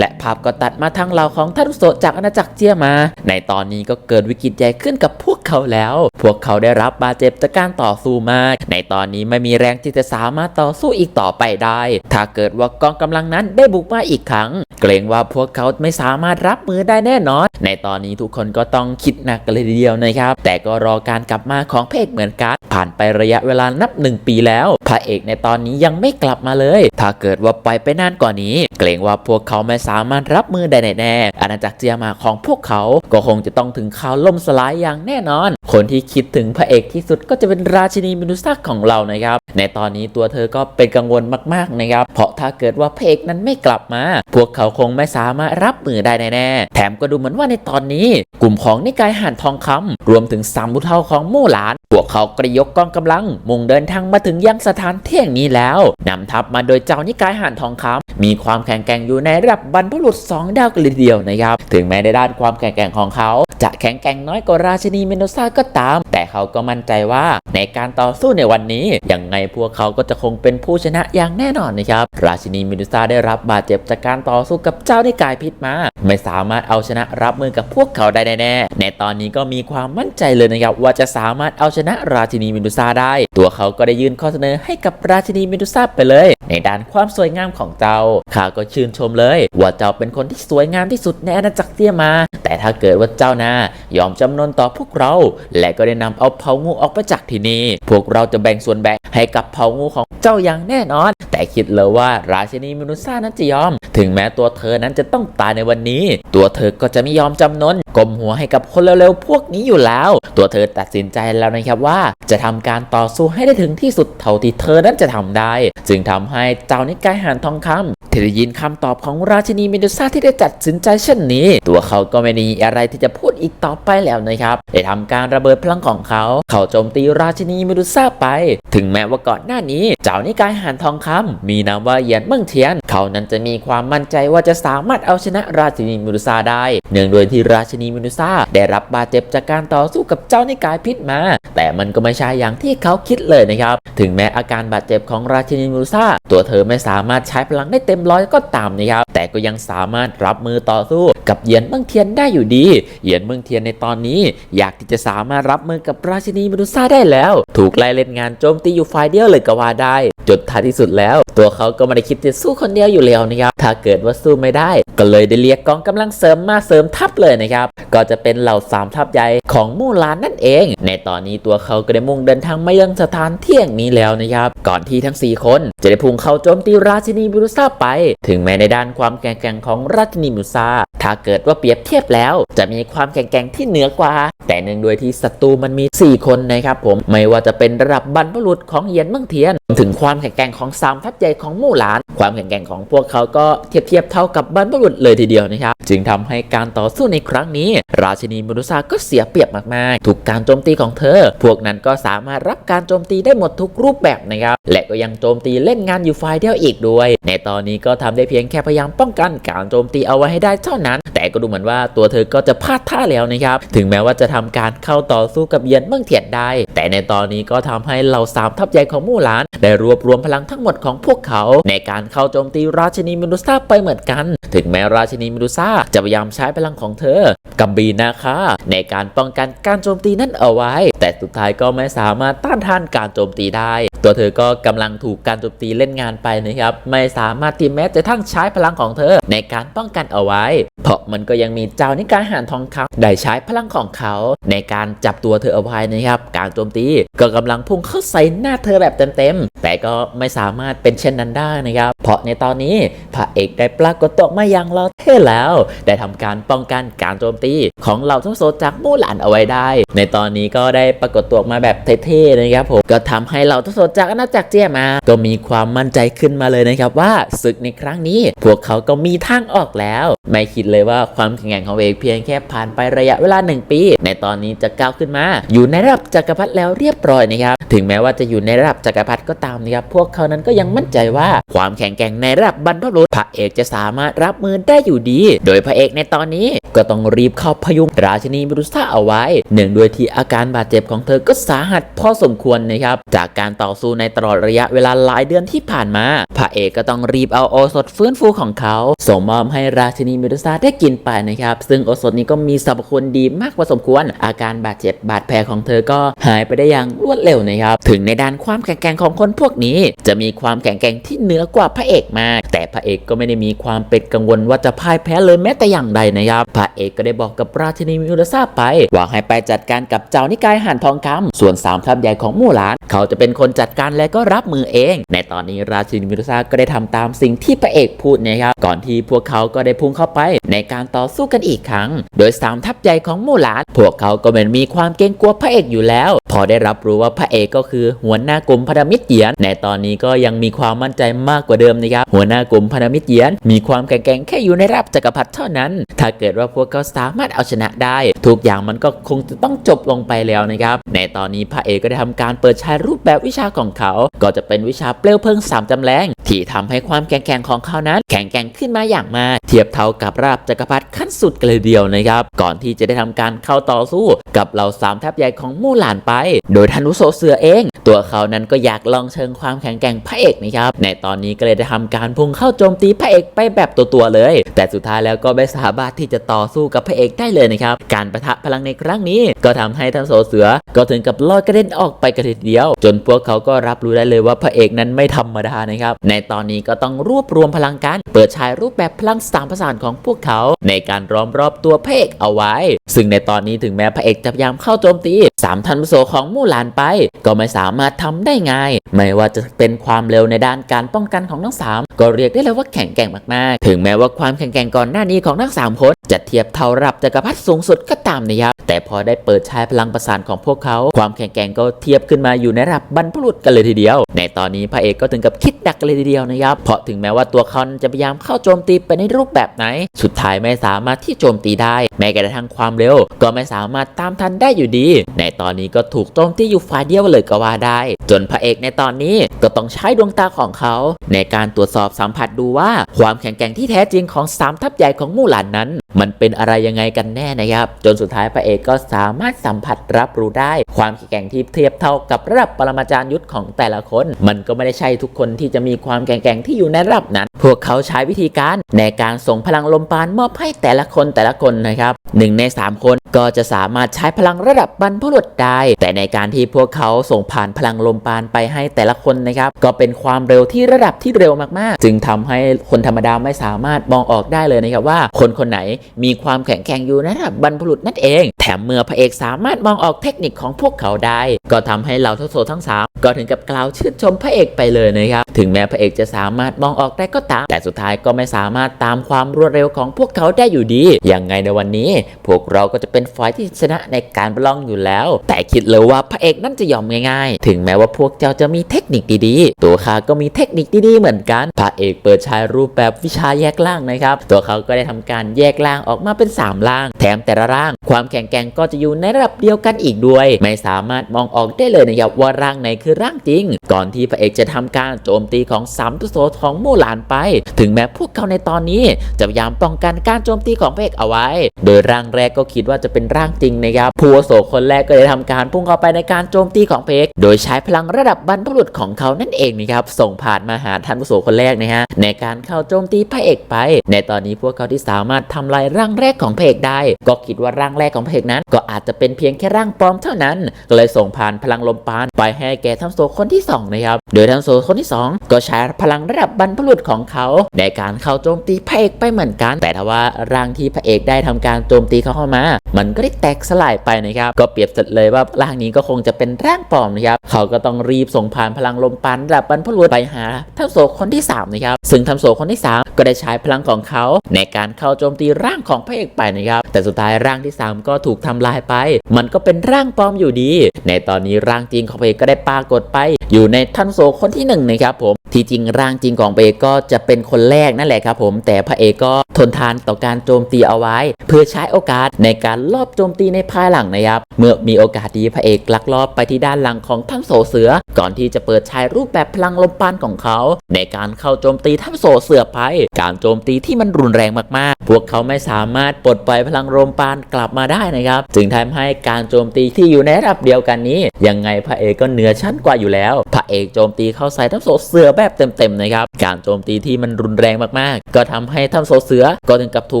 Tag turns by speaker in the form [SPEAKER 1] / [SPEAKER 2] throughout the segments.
[SPEAKER 1] และภาพก็ตัดมาทางเราของทารุโซะจากอาณาจักรเจียมา ในตอนนี้ก็เกิดวิกฤตใหญ่ขึ้นกับพวกเขาแล้ว พวกเขาได้รับบาดเจ็บจากการต่อสู้มาก ในตอนนี้ไม่มีแรงที่จะสามารถต่อสู้อีกต่อไปได้ ถ้าเกิดว่ากองกำลังนั้นได้บุกมาอีกครั้ง เกรงว่าพวกเขาไม่สามารถรับมือได้แน่นอน ในตอนนี้ทุกคนก็ต้องคิดหนักกันเลยทีเดียวนะครับ แต่ก็รอการกลับมาของพระเอกเหมือนกัน ผ่านไประยะเวลานับหนึ่งปีแล้ว พระเอกในตอนนี้ยังไม่กลับมาเลย ถ้าเกิดว่าไปไปนานกว่านี้ เกรงว่าพวกเขาไม่สามารถรับมือได้แน่ๆอาณาจักรเจียมาของพวกเขาก็คงจะต้องถึงข่าวล่มสลายอย่างแน่นอน คนที่คิดถึงพระเอกที่สุดก็จะเป็นราชินีมินุซ่าของเรานะครับ ในตอนนี้ตัวเธอก็เป็นกังวลมากๆนะครับ เพราะถ้าเกิดว่าพระเอกนั้นไม่กลับมา พวกเขาคงไม่สามารถรับมือได้แน่ๆแถมก็ดูเหมือนว่าในตอนนี้ กลุ่มของนิกายห่านทองคำรวมถึงสามบุเทาของมู่หลาน พวกเขากระยกกองกำลัง มุ่งเดินทางมาถึงยังสถานเที่ยงนี้แล้วนำทัพมาโดยเจ้านิกายห่านทองคำมีความข็งแกร่งอยู่ในระดับบรรพบุรุษสองดาวกันเลยทีเดียวนะครับ ถึงแม้ในด้านความแข็งแกร่งของเขา จะแข็งแกร่งน้อยกว่าราชินีเมโนซาก็ตาม แต่เขาก็มั่นใจว่าในการต่อสู้ในวันนี้ยังไงพวกเขาก็จะคงเป็นผู้ชนะอย่างแน่นอนนะครับ ราชินีเมโนซาได้รับบาดเจ็บจากการต่อสู้กับเจ้านิกายพิษมา ไม่สามารถเอาชนะรับมือกับพวกเขาได้แน่ในตอนนี้ก็มีความมั่นใจเลยนะครับว่าจะสามารถเอาชนะราชินีเมดูซาได้ ตัวเขาก็ได้ยื่นข้อเสนอให้กับราชินีเมดูซาไปเลย ในด้านความสวยงามของเจ้าข้าก็ชื่นชมเลย ว่าเจ้าเป็นคนที่สวยงามที่สุดในอาณาจักรเตี้ยมา แต่ถ้าเกิดว่าเจ้านายอมจำนนต่อพวกเรา และก็ได้นำเอาเผางูออกไปจากที่นี่พวกเราจะแบ่งส่วนแบ่งให้กับเผางูของเจ้าอย่างแน่นอน แต่คิดเลยว่าราชินีมนูซ่านั้นจะยอม ถึงแม้ตัวเธอนั้นจะต้องตายในวันนี้ ตัวเธอก็จะไม่ยอมจำนนกลมหัวให้กับคนเร็วๆพวกนี้อยู่แล้ว ตัวเธอตัดสินใจแล้วนะครับว่า จะทำการต่อสู้ให้ได้ถึงที่สุดเท่าที่เธอนั้นจะทำได้ จึงทำให้เจ้านิกายหานทองคำที่ได้ยินคำตอบของราชินีเมดูซ่าที่ได้ตัดสินใจเช่นนี้ ตัวเขาก็ไม่มีอะไรที่จะพูดอีกต่อไปแล้วนะครับได้ทำการระเบิดพลังของเขา เขาโจมตีราชินีเมดูซ่าไป ถึงแม้ว่าก่อนหน้านี้ เจ้านิกายหานทองคำมีนามว่าเหยียนเมืองเทียน เขานั้นจะมีความมั่นใจว่าจะสามารถเอาชนะราชินีเมดูซ่าได้ เนื่องโดยที่ราชินนีมินูซ่าได้รับบาดเจ็บจากการต่อสู้กับเจ้านิกายพิษมา แต่มันก็ไม่ใช่อย่างที่เขาคิดเลยนะครับ ถึงแม้อาการบาดเจ็บของราชินีมินูซ่า ตัวเธอไม่สามารถใช้พลังได้เต็มร้อยก็ตามนะครับแต่ก็ยังสามารถรับมือต่อสู้ กับเหยียนเมืองเทียนได้อยู่ดี เหยียนเมืองเทียนในตอนนี้ อยากที่จะสามารถรับมือกับราชินีเมดูซ่าได้แล้ว ถูกไล่เล่นงานโจมตีอยู่ฝ่ายเดียวเลยก็ว่าได้จนท้ายที่สุดแล้ว ตัวเขาก็ไม่ได้คิดจะสู้คนเดียวอยู่แล้วนะครับ ถ้าเกิดว่าสู้ไม่ได้ ก็เลยได้เรียกกองกำลังเสริมมาเสริมทัพเลยนะครับ ก็จะเป็นเหล่าสามทัพใหญ่ของมู่ลานนั่นเอง ในตอนนี้ตัวเขาก็ได้มุ่งเดินทางมายังสถานเที่ยงนี้แล้วนะครับ ก่อนที่ทั้ง 4 คนจะได้พุ่งเข้าโจมตีราชินีบิรุซาไป ถึงแม้ในด้านความแข็งแกร่งของราชินีบิรุซาถ้าเกิดว่าเปรียบเทียบแล้ว จะมีความแข็งแกร่งที่เหนือกว่า แต่เนื่องด้วยที่ศัตรูมันมี 4 คนนะครับผมไม่ว่าจะเป็นระดับบรรพบุรุษของเหยียนเมืองเทียน ถึงความแข็งแกร่งของสามทัพใหญ่ของมู่หลาน ความแข็งแกร่งของพวกเขาก็เทียบเทียบเท่ากับบรรพบุรุษเลยทีเดียวนะครับจึงทำให้การต่อสู้ในครั้งนี้ ราชินีมนุษย์ก็เสียเปรียบมากๆ ถูกการโจมตีของเธอ พวกนั้นก็สามารถรับการโจมตีได้หมดทุกรูปแบบนะครับและก็ยังโจมตีเล่นงานอยู่ฝ่ายเดียวอีกด้วย ในตอนนี้ก็ทำได้เพียงแค่พยายามป้องกันการโจมตีเอาไว้ให้ได้เท่านั้นแต่ก็ดูเหมือนว่าตัวเธอก็จะพลาดท่าแล้วนะครับ ถึงแม้ว่าจะทำการเข้าต่อสู้กับเยียนเมืองเทียนได้ แต่ในตอนนี้ก็ทำให้เหล่าสามทัพใหญ่ของมู่หลาน ได้รวบรวมพลังทั้งหมดของพวกเขา ในการเข้าโจมตีราชินีเมดูซ่าไปเหมือนกัน ถึงแม้ราชินีเมดูซ่าจะพยายามใช้พลังของเธอกับบีนะคะในการป้องกันการโจมตีนั้นเอาไว้ แต่สุดท้ายก็ไม่สามารถต้านทานการโจมตีได้ ตัวเธอก็กำลังถูกการโจมตีเล่นงานไปนะครับ ไม่สามารถที่แม้จะทั้งใช้พลังของเธอในการป้องกันเอาไว้ราะมันก็ยังมีเจ้านิกายหานทองคำได้ใช้พลังของเขาในการจับตัวเธอเอาไว้นะครับ การโจมตีก็กำลังพุ่งเข้าใส่หน้าเธอแบบเต็มๆ แต่ก็ไม่สามารถเป็นเช่นนั้นได้นะครับ เพราะในตอนนี้พระเอกได้ปรากฏตัวมาอย่างเราเท่แล้ว ได้ทำการป้องกันการโจมตีของเหล่าทั้งโซจากมู่หลานเอาไว้ได้ ในตอนนี้ก็ได้ปรากฏตัวมาแบบเท่ๆนะครับผมก็ทำให้เหล่าทั้งโซจากอาณาจักรเจียมา ก็มีความมั่นใจขึ้นมาเลยนะครับว่าศึกในครั้งนี้ พวกเขาก็มีทางออกแล้ว ไม่คิดเลยว่าความแข็งแกร่งของเอกเพียงแค่ผ่านไประยะเวลาหนึ่งปี ในตอนนี้จะก้าวขึ้นมา อยู่ในระดับจักรพรรดิแล้วเรียบร้อยนะครับ ถึงแม้ว่าจะอยู่ในระดับจักรพรรดิก็ตามนะครับพวกเขานั้นก็ยังมั่นใจว่าความแข็งแกร่งในระดับบรรพบุรุษพระเอกจะสามารถรับมือได้อยู่ดี โดยพระเอกในตอนนี้ก็ต้องรีบเข้าพยุงราชินีเมดูซ่าเอาไว้เนื่องด้วยที่อาการบาดเจ็บของเธอก็สาหัสพอสมควรนะครับจากการต่อสู้ในตลอดระยะเวลาหลายเดือนที่ผ่านมา พระเอกก็ต้องรีบเอาโอสถฟื้นฟูของเขา ส่งมอบให้ราชินีเมดูซ่าได้กินไปนะครับ ซึ่งโอสถนี้ก็มีสรรพคุณดีมากพอสมควร อาการบาดเจ็บบาดแผลของเธอก็หายไปได้อย่างรวดเร็วนะครับถึงในด้านความแข็งแกร่งของคนพวกนี้ จะมีความแข็งแกร่งที่เหนือกว่าพระเอกมาก แต่พระเอกก็ไม่ได้มีความเป็นกังวลว่าจะพ่ายแพ้เลยแม้แต่อย่างใดนะครับ พระเอกก็ได้บอกกับราชินีมิวลซาไปว่าให้ไปจัดการกับเจ้านิกายหันทองคำส่วนสามทัพใหญ่ของมู่หลาน เขาจะเป็นคนจัดการและก็รับมือเอง ในตอนนี้ราชินีมิวลซาก็ได้ทำตามสิ่งที่พระเอกพูดนะครับก่อนที่พวกเขาก็ได้พุ่งเข้าไปในการต่อสู้กันอีกครั้ง โดยสามทัพใหญ่ของมู่หลาน พวกเขาก็เหมือนมีความเกรงกลัวพระเอกอยู่แล้ว พอได้รับรู้ว่าพระเอกก็คือหัวหน้ากลุ่มพันธมิตรเหยียนในตอนนี้ก็ยังมีความมั่นใจมากกว่าเดิมนะครับหัวหน้ากลุ่มพันธมิตรเหยียน มีความแข็งแกร่งแค่อยู่ในระดับจักรพรรดิเท่านั้น ถ้าเกิดว่าพวกเขาสามารถเอาชนะได้ ทุกอย่างมันก็คงจะต้องจบลงไปแล้วนะครับในตอนนี้พระเอกก็ได้ทำการเปิดใช้รูปแบบวิชาของเขา ก็จะเป็นวิชาเปลวเพลิงสามจำแรงที่ทำให้ความแข็งแกร่งของเขานั้น แข็งแกร่งขึ้นมาอย่างมากเทียบเท่ากับระดับจักรพรรดิขั้นสุดกันเลยเดียวนะครับก่อนที่จะได้ทำการเข้าต่อสู้กับเหล่าสามทัพใหญ่ของมู่หลานไป โดยธนุโซเสือเอง ตัวเขานั้นก็อยากลองเชิงความแข็งแกร่งพระเอกนะครับ ในตอนนี้ก็เลยได้ทำการพุ่งเข้าโจมตีพระเอกไปแบบตัวๆเลย แต่สุดท้ายแล้วก็ไม่สามารถที่จะต่อสู้กับพระเอกได้เลยนะครับ การประทะพลังในครั้งนี้ ก็ทำให้ทั้งโซเสือ ก็ถึงกับลอยกระเด็นออกไปกระทีเดียว จนพวกเขาก็รับรู้ได้เลยว่าพระเอกนั้นไม่ธรรมดานะครับ ในตอนนี้ก็ต้องรวบรวมพลังกัน เปิดฉายรูปแบบพลังสามประสานของพวกเขา ในการล้อมรอบตัวพระเอกเอาไว้ ซึ่งในตอนนี้ถึงแม้พระเอกจะพยายามเข้าโจมตีสามทันโซของมู่หลานไป ก็ไม่สามารถทำได้ไง ไม่ว่าจะเป็นความเร็วในด้านการป้องกันของทั้งสามก็เรียกได้เลยว่าแข็งแกร่งมากๆ ถึงแม้ว่าความแข็งแกร่งก่อนหน้านี้ของทั้งสามคนจะเทียบเท่าระดับจักรพรรดิสูงสุดก็ตามนะครับแต่พอได้เปิดใช้พลังประสานของพวกเขา ความแข็งแกร่งก็เทียบขึ้นมาอยู่ในระดับบรรพบุรุษกันเลยทีเดียว ในตอนนี้พระเอกก็ถึงกับคิดดักเลยทีเดียวนะครับ เพราะถึงแม้ว่าตัวเขาจะพยายามเข้าโจมตีไปในรูปแบบไหน สุดท้ายไม่สามารถที่โจมตีได้ แม้กระทั่งความเร็ว ก็ไม่สามารถตามทันได้อยู่ดี ในตอนนี้ก็ถูกโจมตีอยู่ฝ่ายเดียวเลยก็ว่าได้ จนพระเอกในตอนนี้ก็ต้องใช้ดวงตาของเขา ในการตรวจสอบสัมผัสดูว่าความแข็งแกร่งที่แท้จริงของสามทัพใหญ่ของมู่หลานนั้น มันเป็นอะไรยังไงกันแน่นะครับ จนสุดท้ายพระเอกก็สามารถสัมผัสรับรู้ได้ ความแข็งแกร่งที่เทียบเท่ากับระดับปรมาจารย์ยุทธของแต่ละคน มันก็ไม่ได้ใช่ทุกคนที่จะมีความแข็งแกร่งที่อยู่ในระดับนั้น พวกเขาใช้วิธีการในการส่งพลังลมปานมอบให้แต่ละคนแต่ละคนนะครับ หนึ่งในสามคนก็จะสามารถใช้พลังระดับบรรพบุรุษได้ แต่ในการที่พวกเขาส่งผ่านพลังลมปานไปให้แต่ละคนนะครับ ก็เป็นความเร็วที่ระดับที่เร็วมากๆ จึงทำให้คนธรรมดาไม่สามารถมองออกได้เลยนะครับว่า คนคนไหนมีความแข็งแกร่งอยู่นระดับบรรพบุรุษนั่นเอง แถมเมื่อพระเอกสามารถมองออกเทคนิคของพวกเขาได้ ก็ทำให้เหล่าทศโซทั้งสามก็ถึงกับกล่าวชื่นชมพระเอกไปเลยนะครับ ถึงแม้พระเอกจะสามารถมองออกได้ก็ตาม แต่สุดท้ายก็ไม่สามารถตามความรวดเร็วของพวกเขาได้อยู่ดี อย่างไงในวันนี้พวกเราก็จะเป็นฝ่ายที่ชนะในการประลองอยู่แล้ว แต่คิดเลยว่าพระเอกนั่นจะยอมง่ายๆ ถึงแม้ว่าพวกเจ้าจะมีเทคนิคดีๆ ตัวข้าก็มีเทคนิคดีๆเหมือนกัน พระเอกเปิดใช้รูปแบบวิชาแยกล่างนะครับ ตัวเขาก็ได้ทำการแยกล่างออกมาเป็นสามล่าง แถมแต่ละร่าง ความแข็งแกร่งก็จะอยู่ในระดับเดียวกันอีกด้วย ไม่สามารถมองออกได้เลยนะครับว่าร่างไหนคือร่างจริง ก่อนที่พระเอกจะทำการโจมตีของสามตุโสของมู่หลานไป ถึงแม้พวกเขาในตอนนี้จะพยายามป้องกันการโจมตีของพระเอกเอาไว้ โดยร่างแรกก็คิดว่าจะเป็นร่างจริงนะครับผู้อาวุโสคนแรกก็ได้ทำการพุ่งเข้าไปในการโจมตีของพระเอกโดยใช้พลังระดับบรรพบุรุษของเขานั่นเองนะครับส่งผ่านมาหาท่านผู้โสคนแรกนะฮะในการเข้าโจมตีพระเอกไป ในตอนนี้พวกเขาที่สามารถทำลายร่างแรกของพระเอกได้ ก็คิดว่าร่างแรกของพระเอกนั้น ก็อาจจะเป็นเพียงแค่ร่างปลอมเท่านั้น ก็เลยส่งผ่านพลังลมปานไปให้แก่ท่านโสคนที่สองนะครับ โดยท่านโสคนที่สองก็ใช้พลังระดับบรรพบุรุษของเขา ในการเข้าโจมตีพระเอกไปเหมือนกัน แต่ถ้าว่าร่างที่พระเอกได้ทำการโจมตีเขาเข้ามา มันก็ได้แตกสลายไปนะครับ ก็เปรียบเสร็จเลยว่าร่างนี้ก็คงจะเป็นร่างปลอมนะครับ เขาก็ต้องรีบส่งผ่านพลังลมปานระดับบรรพบุรุษไปหาท่านโสคนที่สามนะครับ ซึ่งท่านโสคนที่สามก็ได้ใช้พลังของเขา ในการเข้าโจมตีร่างของพระเอกไปนะครับ แต่สุดท้ายร่างที่สามก็ถูกทำลายไป มันก็เป็นร่างปลอมอยู่ดี ในตอนนี้ร่างจริงของพระเอกก็ได้ปรากฏไป อยู่ในท่านโสคนที่หนึ่งนะครับผม ที่จริงร่างจริงของพระเอกก็จะเป็นคนแรกนั่นแหละครับผมแต่พระเอกก็ทนทานต่อการโจมตีเอาไว้ เพื่อใช้โอกาสในการลอบโจมตีในภายหลังนะครับเมื่อมีโอกาสดีพระเอกลักลอบไปที่ด้านหลังของถ้ำโสเสือ ก่อนที่จะเปิดใช้รูปแบบพลังลมปานของเขา ในการเข้าโจมตีถ้ำโสเสือไปการโจมตีที่มันรุนแรงมากๆ พวกเขาไม่สามารถปลดปล่อยพลังลมปานกลับมาได้นะครับจึงทำให้การโจมตีที่อยู่ในระดับเดียวกันนี้ยังไงพระเอกก็เหนือชั้นกว่าอยู่แล้ว พระเอกโจมตีเข้าใส่ถ้ำโสเสือแบบเต็มๆนะครับการโจมตีที่มันรุนแรงมากๆ ก็ทำให้ถ้ำโสเสือก็ถึงกับถู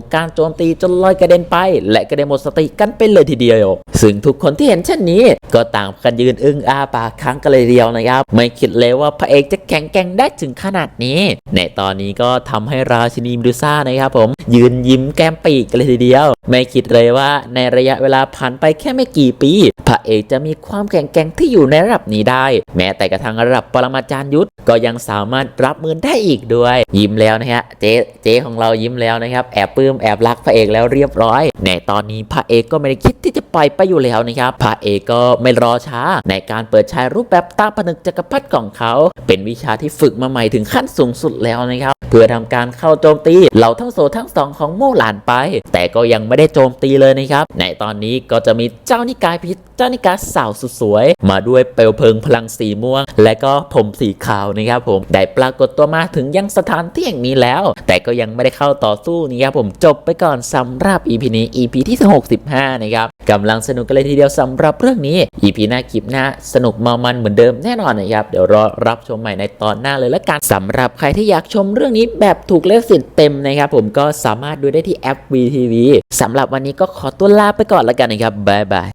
[SPEAKER 1] กการโจมตีจนลอยกระเด็นไป และกระเด็นหมดสติกันไปเลยทีเดียว ซึ่งทุกคนที่เห็นเช่นนี้ ก็ต่างกันยืนอึ้งอ้าปากค้างกันเลยเดียวนะครับ ไม่คิดเลยว่าพระเอกจะแข็งแกร่งได้ถึงขนาดนี้ ในตอนนี้ก็ทำให้ราชินีมดูซ่านะครับผม ยืนยิ้มแก้มปีกกันเลยทีเดียว ไม่คิดเลยว่าในระยะเวลาผ่านไปแค่ไม่กี่ปี พระเอกจะมีความแข็งแกร่งที่อยู่ในระดับนี้ได้ แม้แต่กระทั่งระดับปรมาจารย์ยุทธก็ยังสามารถรับมือได้อีกด้วย ยิ้มแล้วนะฮะเจ๊เจ๊ของเรายิ้มแล้วนะครับ แอบปลื้มแอบรักพระเอกแล้วเรียบร้อยในตอนนี้พระเอกก็ไม่ได้คิดที่จะปล่อยไปอยู่แล้วนะครับพระเอกก็ไม่รอช้า ในการเปิดใช้รูปแบบตาผนึกจักรพรรดิของเขา เป็นวิชาที่ฝึกมาใหม่ถึงขั้นสูงสุดแล้วนะครับเพื่อทำการเข้าโจมตีเหล่าทั้งโซทั้งสองของโม่หลานไป แต่ก็ยังไม่ได้โจมตีเลยนะครับ ในตอนนี้ก็จะมีเจ้านิกายพิษเจ้านิกายสาวสุดสวย มาด้วยเปลวเพลิงพลังสีม่วง และก็ผมสีขาวนะครับผมได้ปรากฏตัวมาถึงยังสถานที่แห่งนี้แล้ว แต่ก็ยังไม่ได้เข้าต่อสู้นะครับผมจบไปก่อนสำหรับ EP นี้ EP ที่65นะครับกำลังสนุกกันเลยทีเดียวสำหรับเรื่องนี้ EP หน้าคลิปหน้าสนุกมามันเหมือนเดิมแน่นอนนะครับ เดี๋ยวรอรับชมใหม่ในตอนหน้าเลยละกันสำหรับใครที่อยากชมเรื่องนี้แบบถูกเลือกสิทธิ์เต็มนะครับผมก็สามารถดูได้ที่แอป VTV สำหรับวันนี้ก็ขอตัวลาไปก่อนละกันนะครับบ๊ายบาย